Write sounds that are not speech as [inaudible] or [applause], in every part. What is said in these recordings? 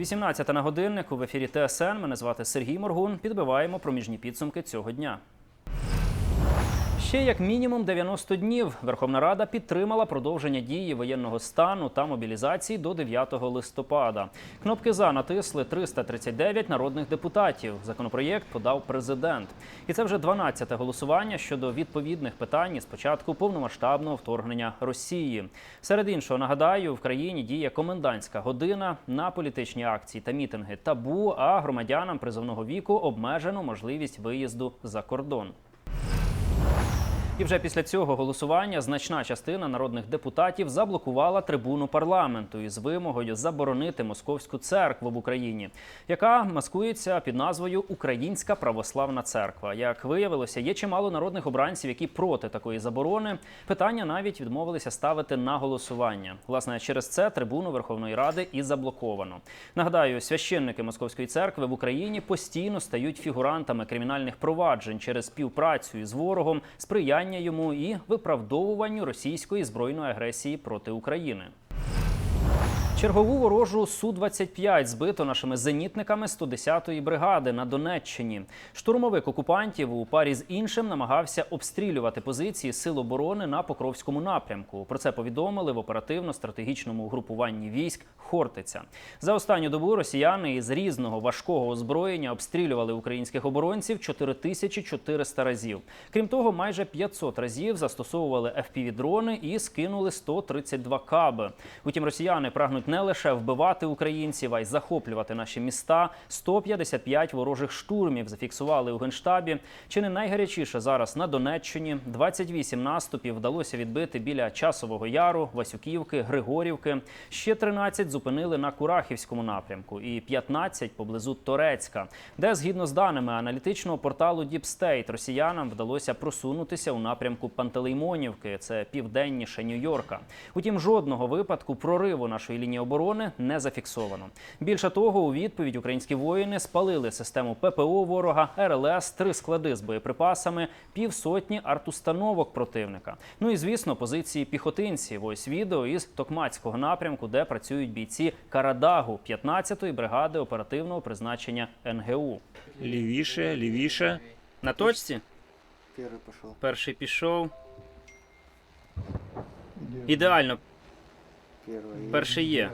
18 на годиннику в ефірі ТСН. Мене звати Сергій Моргун. Підбиваємо проміжні підсумки цього дня. Ще як мінімум 90 днів Верховна Рада підтримала продовження дії воєнного стану та мобілізації до 9 листопада. Кнопки за натисли 339 народних депутатів. Законопроєкт подав президент. І це вже 12-те голосування щодо відповідних питань із початку повномасштабного вторгнення Росії. Серед іншого нагадаю, в країні діє комендантська година на політичні акції та мітинги табу. А громадянам призовного віку обмежено можливість виїзду за кордон. І вже після цього голосування значна частина народних депутатів заблокувала трибуну парламенту із вимогою заборонити московську церкву в Україні, яка маскується під назвою Українська православна церква. Як виявилося, є чимало народних обранців, які проти такої заборони. Питання навіть відмовилися ставити на голосування. Власне, через це трибуну Верховної Ради і заблоковано. Нагадаю, священники московської церкви в Україні постійно стають фігурантами кримінальних проваджень через співпрацю із ворогом, сприяння йому і виправдовуванню російської збройної агресії проти України. Чергову ворожу Су-25 збито нашими зенітниками 110-ї бригади на Донеччині. Штурмовик окупантів у парі з іншим намагався обстрілювати позиції сил оборони на Покровському напрямку. Про це повідомили в оперативно-стратегічному угрупуванні військ Хортиця. За останню добу росіяни із різного важкого озброєння обстрілювали українських оборонців 4400 разів. Крім того, майже 500 разів застосовували FPV-дрони і скинули 132 каби. Утім, росіяни прагнуть не лише вбивати українців, а й захоплювати наші міста. 155 ворожих штурмів зафіксували у генштабі. Чи не найгарячіше зараз на Донеччині? 28 наступів вдалося відбити біля Часового Яру, Васюківки, Григорівки. Ще 13 зупинили на Курахівському напрямку і 15 поблизу Торецька, де, згідно з даними аналітичного порталу State, росіянам вдалося просунутися у напрямку Пантелеймонівки. Це південніше Нью-Йорка. Утім, жодного випадку прориву нашої лінії оборони не зафіксовано. Більше того, у відповідь українські воїни спалили систему ППО ворога, РЛС, три склади з боєприпасами, півсотні артустановок противника. Ну і звісно, позиції піхотинців. Ось відео із Токмацького напрямку, де працюють бійці Карадагу 15-ї бригади оперативного призначення НГУ. Лівіше, лівіше. На точці Перший пішов. перший пішов. Ідеально, перший є.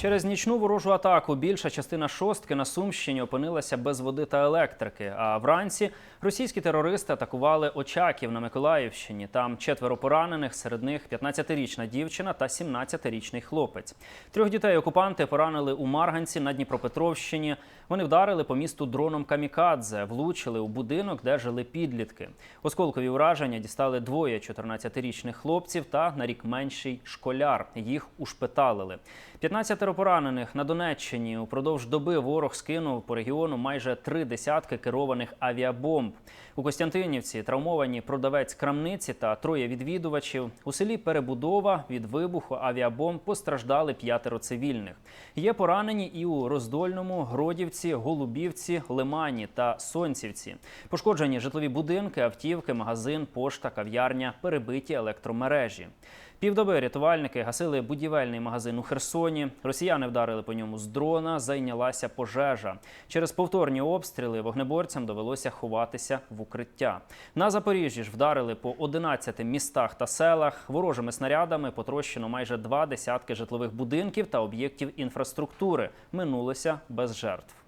Через нічну ворожу атаку більша частина шостки на Сумщині опинилася без води та електрики. А вранці російські терористи атакували Очаків на Миколаївщині. Там четверо поранених, серед них 15-річна дівчина та 17-річний хлопець. Трьох дітей окупанти поранили у Марганці на Дніпропетровщині. Вони вдарили по місту дроном камікадзе, влучили у будинок, де жили підлітки. Осколкові ураження дістали двоє 14-річних хлопців та на рік менший школяр. Їх ушпиталили. 15 поранених на Донеччині. Упродовж доби ворог скинув по регіону майже три десятки керованих авіабомб. У Костянтинівці травмовані продавець крамниці та троє відвідувачів. У селі Перебудова від вибуху авіабомб постраждали п'ятеро цивільних. Є поранені і у Роздольному, Гродівці, Голубівці, Лимані та Сонцівці. Пошкоджені житлові будинки, автівки, магазин, пошта, кав'ярня, перебиті електромережі. Півдоби рятувальники гасили будівельний магазин у Херсоні. Росіяни вдарили по ньому з дрона, зайнялася пожежа. Через повторні обстріли вогнеборцям довелося ховатися в укриття. На Запоріжжі ж вдарили по 11 містах та селах. Ворожими снарядами потрощено майже два десятки житлових будинків та об'єктів інфраструктури. Минулося без жертв.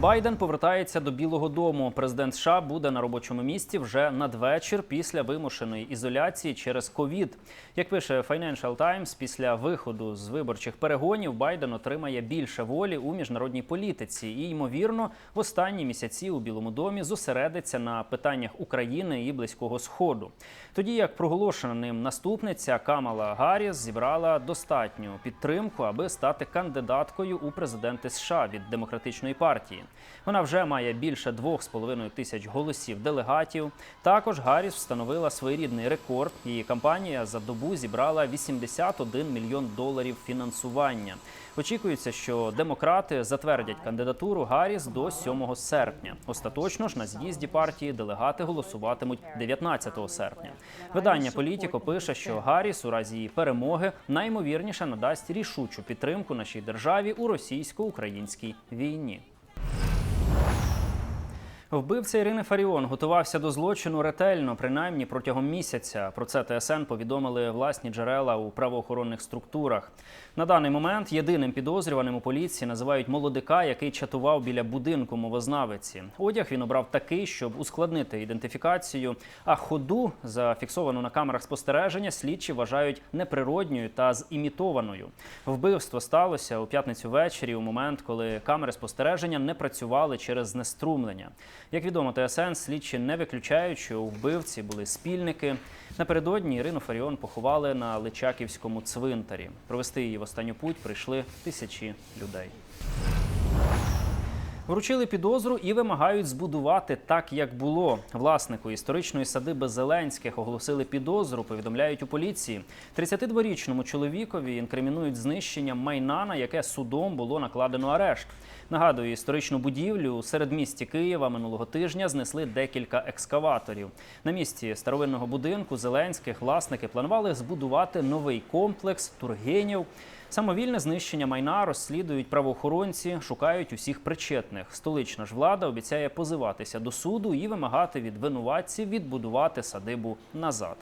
Байден повертається до Білого Дому. Президент США буде на робочому місці вже надвечір після вимушеної ізоляції через ковід. Як пише Financial Times, після виходу з виборчих перегонів Байден отримає більше волі у міжнародній політиці і, ймовірно, в останні місяці у Білому домі зосередиться на питаннях України і Близького Сходу. Тоді як проголошена ним наступниця Камала Гарріс зібрала достатню підтримку, аби стати кандидаткою у президенти США від демократичної партії. Вона вже має більше 2,5 тисяч голосів делегатів. Також Гарріс встановила своєрідний рекорд. Її кампанія за добу зібрала 81 мільйон доларів фінансування. Очікується, що демократи затвердять кандидатуру Гарріс до 7 серпня. Остаточно ж на з'їзді партії делегати голосуватимуть 19 серпня. Видання Політіко пише, що Гарріс у разі її перемоги наймовірніше надасть рішучу підтримку нашій державі у російсько-українській війні. Вбивця Ірини Фаріон готувався до злочину ретельно, принаймні протягом місяця. Про це ТСН повідомили власні джерела у правоохоронних структурах. На даний момент єдиним підозрюваним у поліції називають молодика, який чатував біля будинку мовознавиці. Одяг він обрав такий, щоб ускладнити ідентифікацію. А ходу, зафіксовану на камерах спостереження, слідчі вважають неприродньою та зімітованою. Вбивство сталося у п'ятницю ввечері, у момент, коли камери спостереження не працювали через знеструмлення. Як відомо, ТСН слідчі не виключають, що у вбивці були спільники. Напередодні Ірину Фаріон поховали на Личаківському цвинтарі. Провести її в останню путь прийшли тисячі людей. Вручили підозру і вимагають збудувати так, як було. Власнику історичної садиби Зеленських оголосили підозру. Повідомляють у поліції. 32-річному чоловікові інкримінують знищення майна, на яке судом було накладено арешт. Нагадую, історичну будівлю у середмісті Києва минулого тижня знесли декілька екскаваторів. На місці старовинного будинку Зеленських власники планували збудувати новий комплекс Тургенів. Самовільне знищення майна розслідують правоохоронці, шукають усіх причетних. Столична ж влада обіцяє позиватися до суду і вимагати від винуватців відбудувати садибу назад.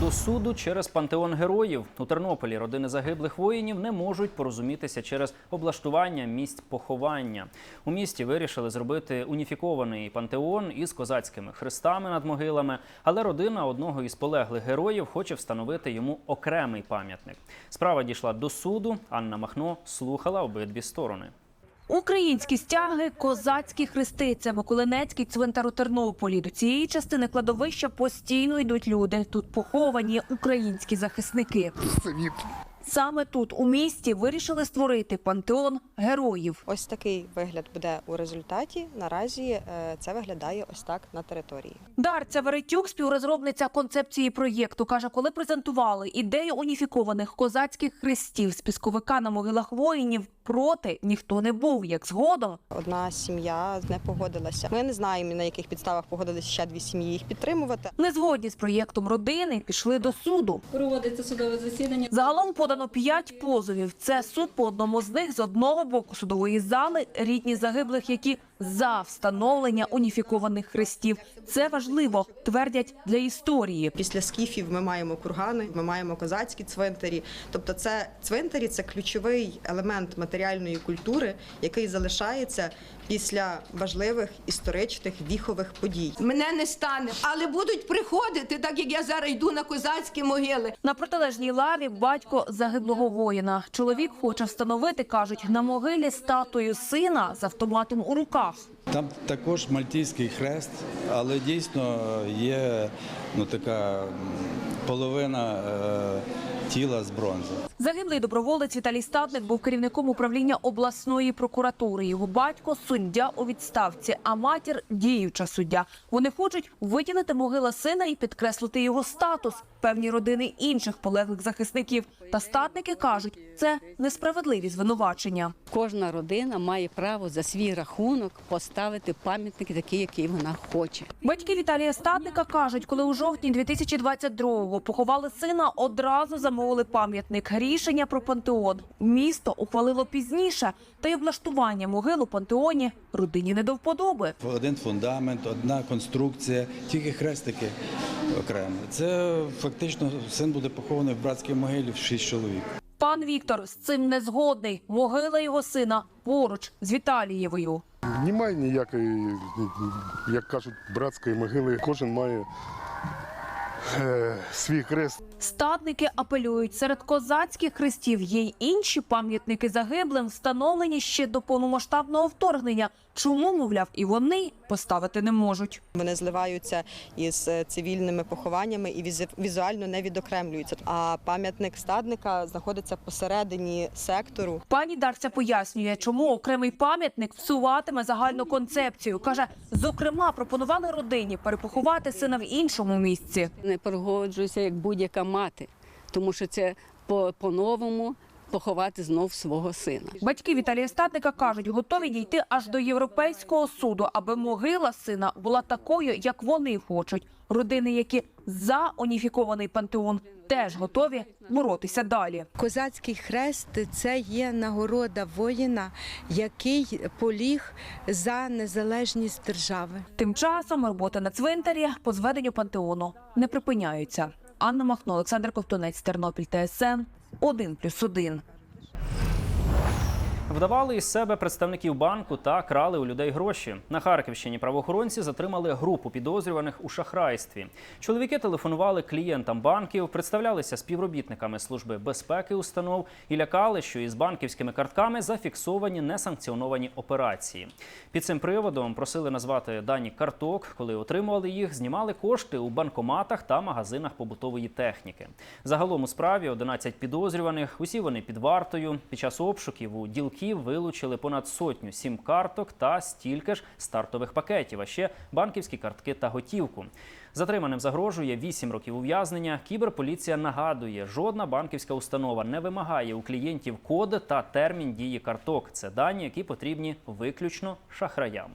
До суду через пантеон героїв у Тернополі родини загиблих воїнів не можуть порозумітися через облаштування місць поховання. У місті вирішили зробити уніфікований пантеон із козацькими хрестами над могилами, але родина одного із полеглих героїв хоче встановити йому окремий пам'ятник. Справа дійшла до суду. Анна Махно слухала обидві сторони. Українські стяги, козацькі хрести. Це Миколинецький цвинтар у Тернополі. До цієї частини кладовища постійно йдуть люди. Тут поховані українські захисники. Саме тут, у місті, вирішили створити пантеон героїв. Ось такий вигляд буде у результаті. Наразі е, це виглядає ось так на території. Дарця Веретюк, співрозробниця концепції проєкту, каже, коли презентували ідею уніфікованих козацьких хрестів з пісковика на могилах воїнів, проти ніхто не був. Як згодом Одна сім'я не погодилася. Ми не знаємо на яких підставах погодилися ще дві сім'ї їх підтримувати. не згодні з проєктом родини пішли до суду. проводиться судове засідання. Загалом подано п'ять позовів. Це суд по одному з них з одного боку судової зали, рідні загиблих, які за встановлення уніфікованих хрестів. Це важливо, твердять для історії. Після скіфів ми маємо кургани, ми маємо козацькі цвинтарі. Тобто, це цвинтарі це ключовий елемент матеріальної культури, який залишається після важливих історичних віхових подій. Мене не стане, але будуть приходити, так як я зараз йду на козацькі могили. На протилежній лаві батько загиблого воїна. Чоловік хоче встановити, кажуть, на могилі статую сина з автоматом у руках. Там також мальтійський хрест, але дійсно є ну, така половина е, тіла з бронзи. Загиблий доброволець Віталій Статник був керівником управління обласної прокуратури. Його батько суддя у відставці, а матір діюча суддя. Вони хочуть виділити могила сина і підкреслити його статус. Певні родини інших полеглих захисників. Та статники кажуть, це несправедливі звинувачення. Кожна родина має право за свій рахунок поставити пам'ятник такий, який вона хоче. Батьки Віталія Статника кажуть, коли у жовтні 2022-го поховали сина, одразу замовили пам'ятник. Рішення про пантеон місто ухвалило пізніше, та й облаштування могил у пантеоні родині не до вподоби. Один фундамент, одна конструкція, тільки хрестики окремо. Це фактично син буде похований в братській могилі в шість чоловік. Пан Віктор з цим не згодний. Могила його сина поруч з Віталієвою. Немає ніякої, як кажуть, братської могили. Кожен має е, [laughs] свій хрест. Статники апелюють, серед козацьких хрестів є й інші пам'ятники загиблим, встановлені ще до повномасштабного вторгнення. Чому, мовляв, і вони поставити не можуть? Вони зливаються із е, цивільними похованнями і візу- візуально не відокремлюються. А пам'ятник стадника знаходиться посередині сектору. Пані Дарця пояснює, чому окремий пам'ятник всуватиме загальну концепцію. Каже, зокрема, пропонували родині перепоховати сина в іншому місці. Не погоджуюся як будь-яка мати, тому що це по- по-новому поховати знов свого сина. Батьки Віталія Статника кажуть, готові дійти аж до європейського суду, аби могила сина була такою, як вони хочуть. Родини, які за уніфікований пантеон, теж готові боротися далі. Козацький хрест це є нагорода воїна, який поліг за незалежність держави. Тим часом роботи на цвинтарі по зведенню пантеону не припиняються. Анна Махно, Олександр Ковтунець, Тернопіль, ТСН 1+,1. Вдавали із себе представників банку та крали у людей гроші. На Харківщині правоохоронці затримали групу підозрюваних у шахрайстві. Чоловіки телефонували клієнтам банків, представлялися співробітниками служби безпеки установ і лякали, що із банківськими картками зафіксовані несанкціоновані операції. Під цим приводом просили назвати дані карток. Коли отримували їх, знімали кошти у банкоматах та магазинах побутової техніки. Загалом у справі 11 підозрюваних. Усі вони під вартою. Під час обшуків у ділків вилучили понад сотню сім-карток та стільки ж стартових пакетів, а ще банківські картки та готівку. Затриманим загрожує 8 років ув'язнення. Кіберполіція нагадує, жодна банківська установа не вимагає у клієнтів код та термін дії карток. Це дані, які потрібні виключно шахраям.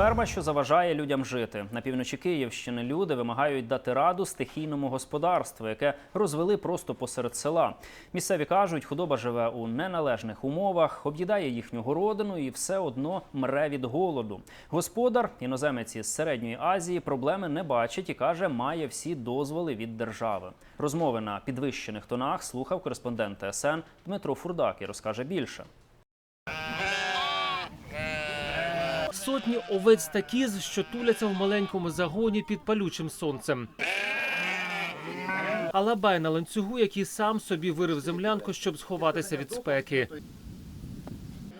Ферма, що заважає людям жити. На півночі Київщини люди вимагають дати раду стихійному господарству, яке розвели просто посеред села. Місцеві кажуть, худоба живе у неналежних умовах, об'їдає їхню городину і все одно мре від голоду. Господар, іноземець із середньої Азії, проблеми не бачить і каже, має всі дозволи від держави. Розмови на підвищених тонах слухав кореспондент ТСН Дмитро Фурдак і розкаже більше. Сотні овець та кіз, що туляться в маленькому загоні під палючим сонцем. Алабай на ланцюгу, який сам собі вирив землянку, щоб сховатися від спеки.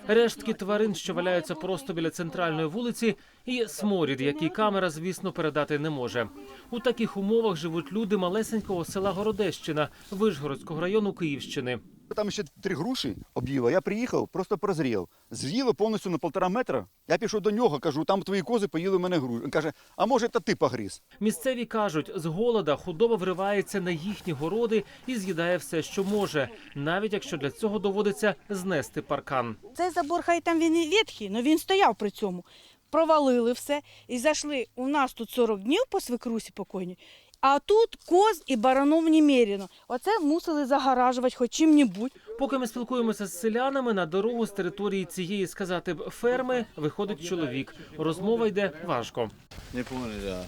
Рештки тварин, що валяються просто біля центральної вулиці, і сморід, який камера, звісно, передати не може. У таких умовах живуть люди малесенького села Городещина Вишгородського району Київщини. Там ще три груші об'їла. Я приїхав, просто прозрів. З'їли повністю на півтора метра. Я пішов до нього, кажу, там твої кози поїли мене грушу. Він каже, а може, та ти погриз. Місцеві кажуть, з голода худоба вривається на їхні городи і з'їдає все, що може, навіть якщо для цього доводиться знести паркан. Цей забор, хай там він і ветхий, але він стояв при цьому. Провалили все і зайшли. У нас тут 40 днів по свекрусі покойній, а тут коз і баранов немерено. Оце мусили загаражувати хоч чим-небудь. Поки ми спілкуємося з селянами, на дорогу з території цієї сказати б ферми виходить чоловік. Розмова йде важко. Не понял,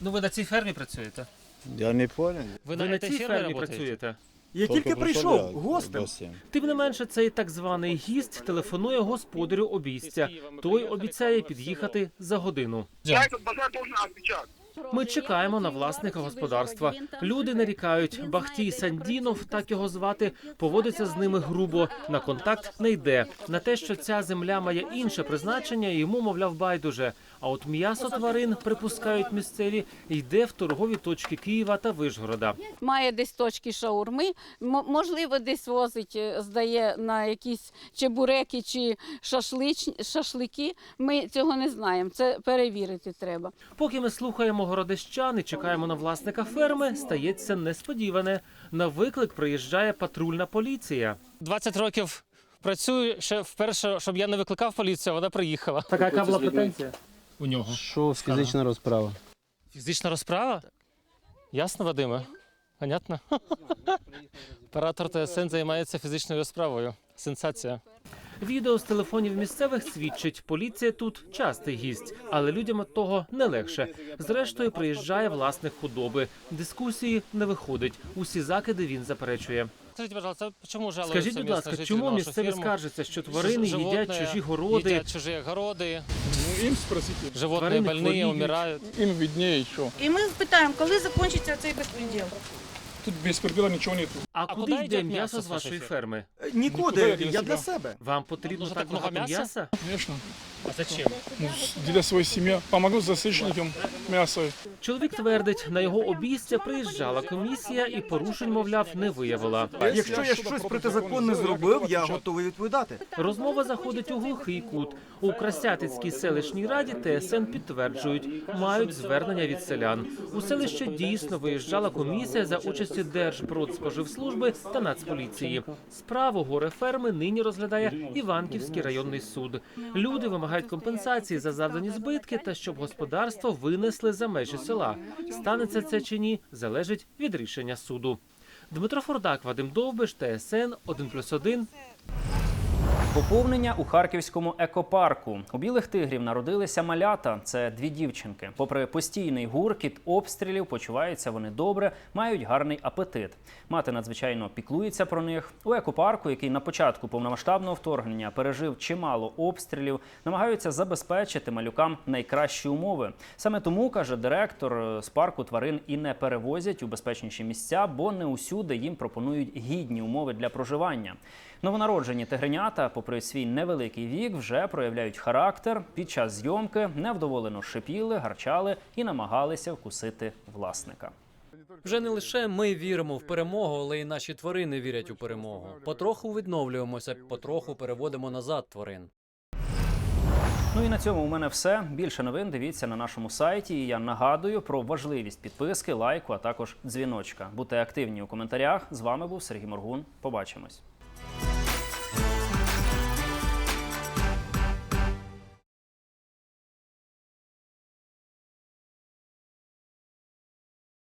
Ну ви на цій фермі працюєте? я не понял. Ви, на цій фермі працюєте? Я тільки прийшов, гостем. Тим не менше, цей так званий гість телефонує господарю обійстя. Той обіцяє під'їхати за годину. Ми чекаємо на власника господарства. Люди нарікають. Бахтій Сандінов, так його звати, поводиться з ними грубо. На контакт не йде. На те, що ця земля має інше призначення, йому мовляв байдуже. А от м'ясо тварин припускають місцеві йде в торгові точки Києва та Вишгорода. Має десь точки шаурми, можливо, десь возить, е, здає на якісь чебуреки чи шашлич, шашлики. Ми цього не знаємо. Це перевірити треба. Поки ми слухаємо городищан і чекаємо на власника ферми, стається несподіване. На виклик приїжджає патрульна поліція. 20 років працюю. Ще вперше, щоб я не викликав поліцію, вона приїхала. Така яка була претензія? У нього. Що фізична розправа? Фізична розправа? Ясно, Вадиме? Понятно? [laughs] Оператор ТСН займається фізичною розправою. Сенсація. Відео з телефонів місцевих свідчить, поліція тут частий гість, але людям від того не легше. Зрештою, приїжджає власник худоби. Дискусії не виходить. Усі закиди він заперечує. Скажіть, пожалуйста, чому жалуються Скажіть, будь ласка, чому місцеві фірму? скаржаться, що тварини їдять чужі городи? Їдять чужі городи. Им спросите. Животные Тварини больные, хворіють. умирают. Им виднее еще. І ми питаємо, коли закінчиться цей безпреділ? Тут без пробела ничего нету. А, А куди куди йде йде м'ясо м'ясо з вашої ферми? Нікуди, я для себе. Вам потрібно Нужно так багато м'яса? м'яса? Конечно. А зачем? Ну, для своей семьи. Помогу засечникам мясо. Чоловік твердить, на його обійстя приїжджала комісія і порушень, мовляв, не виявила. Якщо я щось протизаконне зробив, я готовий відповідати. Розмова заходить у глухий кут. У Красятицькій селищній раді ТСН підтверджують, мають звернення від селян. У селище дійсно виїжджала комісія за участі Держпродспоживслужби та Нацполіції. Справу горе ферми нині розглядає Іванківський районний суд. Люди вимагають компенсації за завдані збитки та щоб господарство винесли за межі села. Станеться це чи ні, залежить від рішення суду. Дмитро Фордак, Вадим Довбиш, ТСН 1+,1, Поповнення у харківському екопарку. У білих тигрів народилися малята. Це дві дівчинки. Попри постійний гуркіт обстрілів, почуваються вони добре, мають гарний апетит. Мати надзвичайно піклується про них. У екопарку, який на початку повномасштабного вторгнення пережив чимало обстрілів, намагаються забезпечити малюкам найкращі умови. Саме тому каже директор з парку тварин і не перевозять у безпечніші місця, бо не усюди їм пропонують гідні умови для проживання. Новонароджені тигренята, попри свій невеликий вік, вже проявляють характер. Під час зйомки невдоволено шипіли, гарчали і намагалися вкусити власника. Вже не лише ми віримо в перемогу, але й наші тварини вірять у перемогу. Потроху відновлюємося, потроху переводимо назад тварин. Ну і на цьому у мене все. Більше новин дивіться на нашому сайті. І я нагадую про важливість підписки, лайку, а також дзвіночка. Будьте активні у коментарях. З вами був Сергій Моргун. Побачимось.